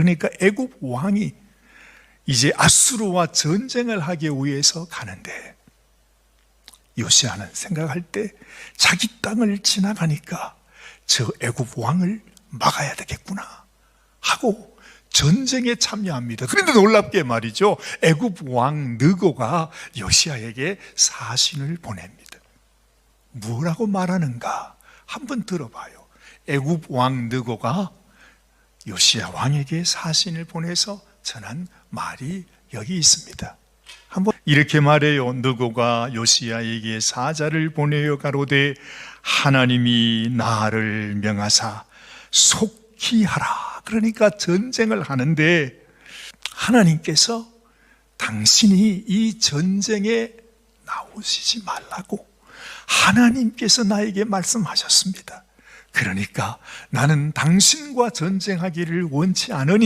그러니까 애굽 왕이 이제 아수르와 전쟁을 하기 위해서 가는데 요시아는 생각할 때 자기 땅을 지나가니까 저 애굽 왕을 막아야 되겠구나 하고 전쟁에 참여합니다. 그런데 놀랍게 말이죠. 애굽 왕 느고가 요시아에게 사신을 보냅니다. 뭐라고 말하는가? 한번 들어봐요. 애굽 왕 느고가 요시아 왕에게 사신을 보내서 전한 말이 여기 있습니다. 한번 이렇게 말해요. 느고가 요시아에게 사자를 보내어 가로되 하나님이 나를 명하사 속히 하라. 그러니까 전쟁을 하는데 하나님께서 당신이 이 전쟁에 나오시지 말라고 하나님께서 나에게 말씀하셨습니다. 그러니까 나는 당신과 전쟁하기를 원치 않으니